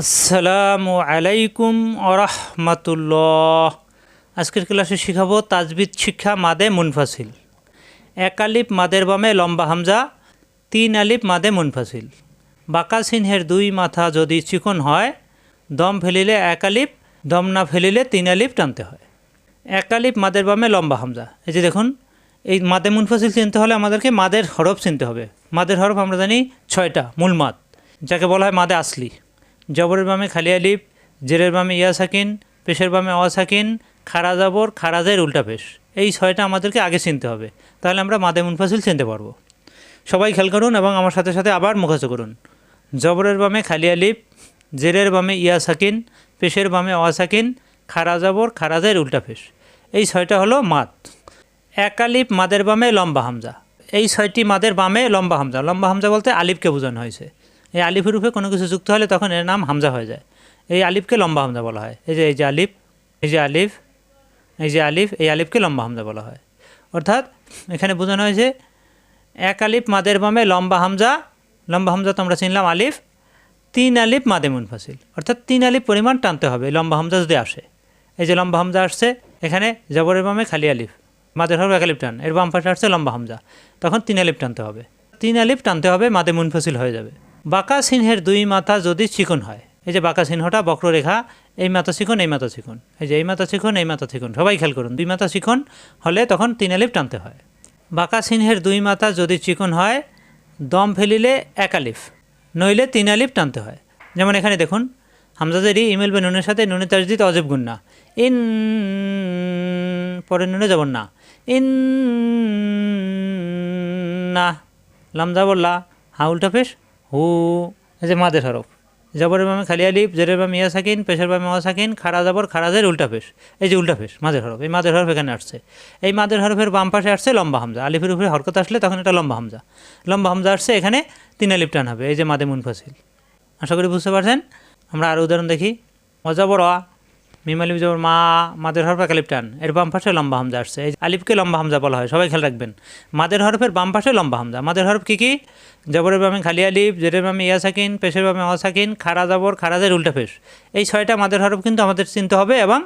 আসসালামু আলাইকুম আরহামাতুল্লাহ আজকের ক্লাসে শিখাবো তাজবিদ শিক্ষা মাদে মুনফাসিল। এক আলিফ মাদের বামে লম্বা হামজা, তিন আলিফ মাদে মুনফাসিল। বাঁকা চিহ্নের দুই মাথা যদি চিকন হয়, দম ফেলিলে এক আলিফ, দম না ফেলিলে তিন আলিফ টানতে হয়। এক আলিফ মাদের বামে লম্বা হামজা। এই যে দেখুন, এই মাদে মুনফাসিল চিনতে হলে আমাদেরকে মাদের হরফ চিনতে হবে। মাদের হরফ আমরা জানি ছয়টা, মূল মাদ, যাকে বলা হয় মাদে আসলি। জবরের বামে খালি আলিফ, জেরের বামে ইয়া সাকিন, পেশের বামে অ সাকিন, খারা জাবর খারাজের উল্টা পেশ। এই ছয়টা আমাদেরকে আগে চিনতে হবে। তাহলে আমরা মাদে মুনফাসিল চিনতে পারব। সবাই খেয়াল করুন এবং আমার সাথে সাথে আবার মুখস্থ করুন। জবরের বামে খালি আলিফ, জেরের বামে ইয়া সাকিন, পেশের বামে অ সাকিন, খারা জাবর খারাজের উল্টা পেশ। এই ছয়টা হলো মাদ। এক আলিফ মাদের বামে লম্বা হামজা। এই ছয়টি মাদের বামে লম্বা হামজা। লম্বা হামজা বলতে আলিফকে বোঝানো হয়েছে। এই আলিফের রূপে কোনো কিছু যুক্ত হলে তখন এর নাম হামজা হয়ে যায়। এই আলিফকে লম্বা হামজা বলা হয়। এই যে এই যে আলিফ, এই যে আলিফ, এই যে আলিফ, এই আলিফকে লম্বা হামজা বলা হয়। অর্থাৎ এখানে বোঝানো হয়েছে, এক আলিফ মাদের বামে লম্বা হামজা লম্বা হামজা তো আমরা চিনলাম আলিফ, তিন আলিফ মাদে মুনফাসিল। অর্থাৎ তিন আলিফ পরিমাণ টানতে হবে লম্বা হামজা যদি আসে। এই যে লম্বা হামজা আসছে, এখানে জবরের বামে খালি আলিফ, মাদের হবে এক আলিফ টান, এর বাম পাশে আসছে লম্বা হামজা। তখন তিন আলিফ টানতে হবে। তিন আলিফ টানতে হবে, মাদে মুনফাসিল হয়ে যাবে। বাঁকা সিংহের দুই মাথা যদি চিকন হয়, এই যে বাঁকা চিহ্নটা বক্ররেখা, এই মাথা চিকন, এই মাথা চিকন, এই যে এই মাথা চিকন, এই মাথা চিকন, সবাই খেয়াল করুন, দুই মাথা চিকন হলে তখন তিন আলিফ টানতে হয়। বাঁকা চিহ্নের দুই মাথা যদি চিকন হয়, দম ফেলিলে এক আলিফ, নইলে তিন আলিফ টানতে হয়। যেমন এখানে দেখুন হামজাদেরই ইমেল বে নুনের সাথে নুনে তাজদিদ অজেব গুন্না ইন, পরে নুনে যাব না। ইন, না, লামজা বললা, হা উল্টা পেশ। হু, এই যে মাদের হরফ। জবরের বামে খালি আলিফ, জেরের বামে ইয়া সাকিন, পেশের বামে অ সাকিন, খারা জবর খারাজের উল্টা পেশ। এই যে উল্টা পেশ, মাদের হরফ। এই মাদের হরফ এখানে আসছে। এই মাদের হরফের বাম পাশে আসছে লম্বা হামজা। আলিফের উপরে হরকত আসলে তখন এটা লম্বা হামজা। লম্বা হামজা আসছে, এখানে তিন আলিফ টান হবে। এই যে মাদে মুনফাসিল। আশা করি বুঝতে পারছেন? আমরা আরও উদাহরণ দেখি। অজবর মিম আলিফ জবর মা, মাদের হরফ আলিফ টান। এর বাম পাশে লম্বা হামজা আসছে। এই আলিফকে লম্বা হামজা বলা হয়, সবাই খেয়াল রাখবেন। মাদের হরফের বাম পাশে লম্বা হামজা। মাদের হরফ কী কী? জবরের বামে খালি আলিফ, জেরের বামে ইয়া সাকিন, পেশের বামে অ সাকিন, খারা জবর খারাজের উল্টা পেশ। এই ছয়টা মাদের হরফ কিন্তু আমাদের চিনতে হবে এবং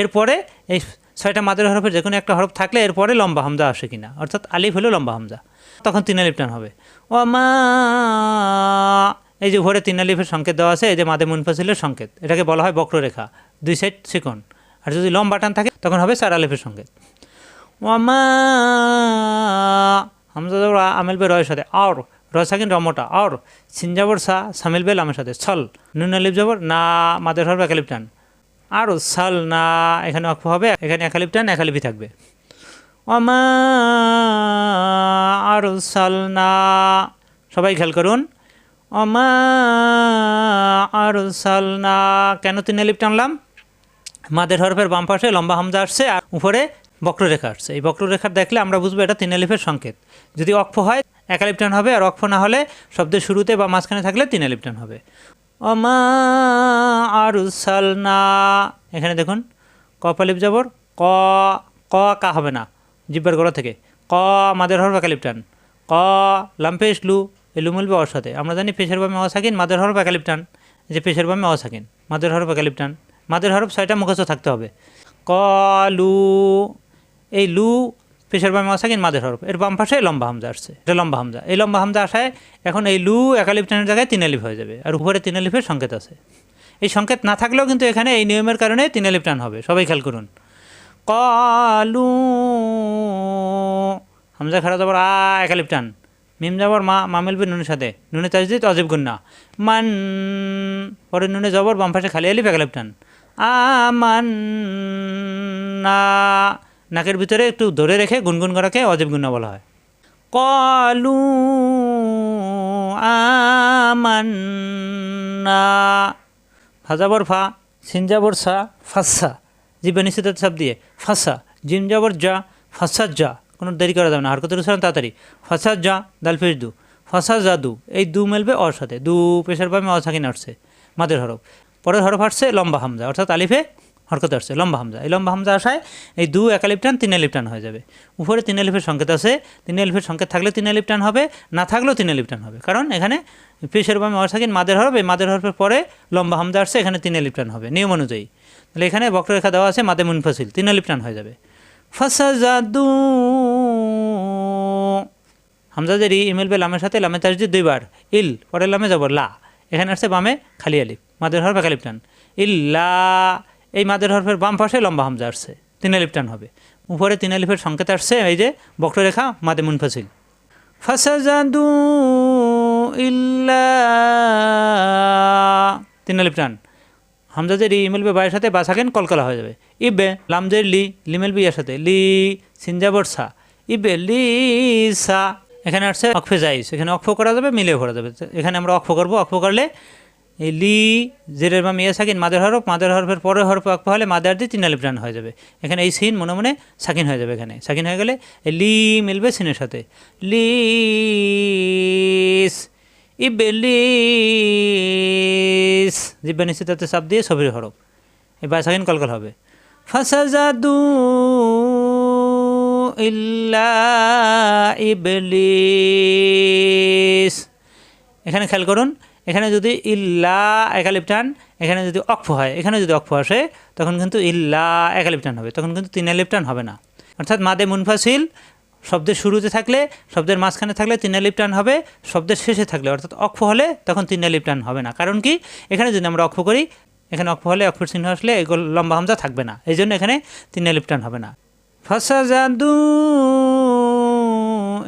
এরপরে এই ছয়টা মাদের হরফের যে কোনো একটা হরফ থাকলে এরপরে লম্বা হামজা আসে কিনা। অর্থাৎ আলিফ হলো লম্বা হামজা। তখন তিন আলিফ টান হবে। ও মা, এই যে উপরে তিন আলিফের সংকেত দেওয়া আছে, এই যে মাদে মুনফাসিলের সংকেত। এটাকে বলা হয় বক্ররেখা। দুই সাইড চিকন আর যদি লম্বা টান থাকে, তখন হবে চার আলিফের সঙ্গে। ওয়ামা আমেল বে রয়ের সাথে। আর রয় সাকিন রমটা। আর সিনজাবর সা, সামিল বে লামের সাথে। ছল, নুন আলিফ জবর, না, মাদের হরবে একালিপ টান আর, সাল, না, এখানে অক্ষ হবে, এখানে একালিপ টান একালিপি থাকবে। ওমা আর, সাল, না, সবাই খেয়াল করুন। অমা আর, সাল, না, কেন তিন আলিপ টানলাম? মাদের হরফের বাম পাশে লম্বা হামজা আসছে আর উপরে বক্ররেখা আসছে। এই বক্ররেখার দেখলে আমরা বুঝব এটা তিন আলিফের সংকেত। যদি অক্ষ হয়, এক আলিফ হবে আর অক্ষ না হলে শব্দের শুরুতে বা মাঝখানে থাকলে তিন আলিফ হবে। অমা আর না এখানে দেখুন কপালিপ যাবর ক ক কা হবে না, জিব্বার গলা থেকে। ক, মাদের হরফ একালিপ ক, লাম্পেশ, লু এলু মিলবে ওর সাথে আমরা জানি পেশের বামে অসাকিন মাদের হরফ একালিপ যে পেশের বামে অসাকিন মাদের হরফ একালিপ মাদের হরফ ছয়টা মুখস্থ থাকতে হবে। ক, লু, এই লু পেশের বামে অসাকিন মাদের হরফ। এর বাম পাশে লম্বা হামজা আসছে। এটা লম্বা হামজা। এই লম্বা হামজা আসায় এখন এই লু একালিপ টানের জায়গায় তিন আলিফ হয়ে যাবে। আর উপরে তিন আলিফের সংকেত আছে। এই সংকেত না থাকলেও কিন্তু এখানে এই নিয়মের কারণে তিন আলিফ টান হবে। সবাই খেয়াল করুন। কলু হামজা খারা যাবার আ একালিপ টান। মিম যাবর মা মামিল বিন নুনের সাথে। নুনে তাজদিদ, অজীব গুন্না। মান পরে নুনে জবর, বাম পাশে খালি আলিফ একালিপ টান। আমান না নাকের ভিতরে একটু ধরে রেখে গুনগুন করাকে অজীব গুন্না বলা হয়। কলু আমান্না। ফাজাবর ফা সিনজাবর সা, ফাসা। জিব্বা নিশ্চিত সব দিয়ে, ফাসা। জিম যাবর যা ফাসা যা কোনো দেরি করা যাবে না, হারকতের উচ্চারণ তাড়াতাড়ি। ফাসা যা দাল ফেস দু ফাসা যা দু এই দু মেলবে অর সাথে দু পেশার পামে অসাকিন আসছে মাদের হরফ। পরের হরফ আসছে লম্বা হামজা, অর্থাৎ আলিফে হরকত আসছে, লম্বা হামজা। এই লম্বা হামজা আসায় এই দু একালিপ টান তিন আলিপ টান হয়ে যাবে। উপরে তিন আলিফের সংকেত আছে, তিন আলিফের সংকেত থাকলে তিন আলিপ টান হবে, না থাকলেও তিন আলিপ টান হবে। কারণ এখানে পেশের বামে অসাকিন মাদের হরফ, এই মাদের হরফের পরে লম্বা হামজা আসছে, এখানে তিন আলিপ টান হবে, নিয়ম অনুযায়ী। তাহলে এখানে বক্ররেখা দেওয়া আছে, মাদে মুনফাসিল, তিন আলিপ টান হয়ে যাবে। ফাসাজাদু হামজা যে রি ইমেল বে লামের সাথে লামে তাসদিদ দুইবার, ইল পরে লামে যাব, লা। এখানে আসছে বামে খালি আলিফ। মাদের হরফ টান ইল্লা, এই মাদের হরফের বাম পাশে লম্বা হামজা আসছে, তিন হবে। উপরে তিন আলিফের সংকেত আসছে, এই যে বক্ররেখা মাদে মুনফাসিল। ফাসাজাদু ইল্লা, তিন হামজা যে রি, ইমেল বে বায়ের সাথে বা থাকেন, কলকলা হয়ে যাবে। ইবে লামজের লি, লিমেল বি এর সাথে। লি সিনজাবর সা। ইবে, লি, সা। এখানে আসছে অক্ষে যাইস এখানে অক্ষ করা যাবে মিলেও করা যাবে। এখানে আমরা অক্ষ করব। অক্ষ করলে লি, জেরের বা মিয়া সাকিন, মাদের হরফ, মাদের হরফের পরে হরফ অক্ষ হলে মাদার দিয়ে তিন আলিফ হয়ে যাবে। এখানে এই সিন মনে মনে সাকিন হয়ে যাবে এখানে। সাকিন হয়ে গেলে লি মিলবে সিনের সাথে। লিস, ইবেলিস জিব্বা নিশ্চিতাতে চাপ দিয়ে ছবির হরফ। এই বাই সাকিন কলকল হবে। ফাসাজাদু ইল্লা ইবলিস। এখানে খেয়াল করুন এখানে যদি ইল্লা একালিপটান, এখানে যদি অক্ষ হয়, এখানে যদি অক্ষ আসে, তখন কিন্তু ইল্লা একালিপটান হবে, তখন কিন্তু তিন আলিপটান হবে না। অর্থাৎ মাদে মুনফাসিল, শব্দের শুরুতে থাকলে, শব্দের মাঝখানে থাকলে তিন আলিপটান হবে, শব্দের শেষে থাকলে, অর্থাৎ অক্ষ হলে তখন তিন আলিপটান হবে না। কারণ কি? এখানে যদি আমরা অক্ষ করি, এখানে অক্ষ হলে অক্ষর চিহ্ন আসলে এগুলো লম্বা হামজা থাকবে না, এই জন্য এখানে তিন আলিপটান হবে না। ফাসাজাদু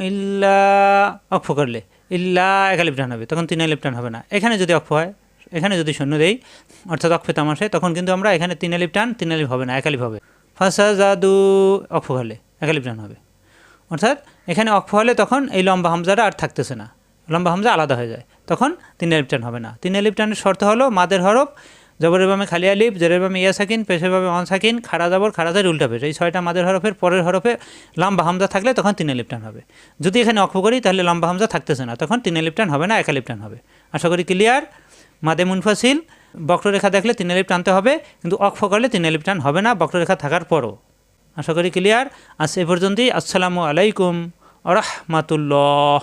ইল্লা অক্ষ করলে। ইল্লা একা টান হবে তখন তিন আলিপটান হবে না। এখানে যদি অক্ষ হয়, এখানে যদি শূন্য দেই, অর্থাৎ অক্ষে তামাশে তখন কিন্তু আমরা এখানে তিন আলিপ টান তিন আলিপ হবে না একালিপ হবে। ফাঁসা জাদু অক্ষ হলে একা টান হবে। অর্থাৎ এখানে অক্ষ হলে তখন এই লম্বা হামজাটা আর থাকতেছে না। লম্বা হামজা আলাদা হয়ে যায়। তখন তিন আলিপ হবে না। তিন আলিপ শর্ত হলো মাদের হরফ জবরের বামে খালি আলিফ জেরের বামে ইয়া সাকিন, পেশের বামে অন সাকিন, খাড়া জবর, খাড়া জার উল্টা পেশ। এই ছয়টা মাদের হরফের পরের হরফে লম্বা হামজা থাকলে তখন তিন আলিপ টান হবে। যদি এখানে অক্ষ করি, তাহলে লম্বা হামজা থাকতেছে না, তখন তিন আলিপ হবে না, এক আলিপ টান হবে। আশা করি ক্লিয়ার? মাদে মুনফাসিল, বক্ররেখা দেখলে তিন আলিপ টানতে হবে, কিন্তু অক্ষ করলে তিন আলিপ টান হবে না, বক্ররেখা থাকার পরও। আশা করি ক্লিয়ার? আজ এ পর্যন্তই, আসসালামু আলাইকুম আ রহমাতুল্লাহ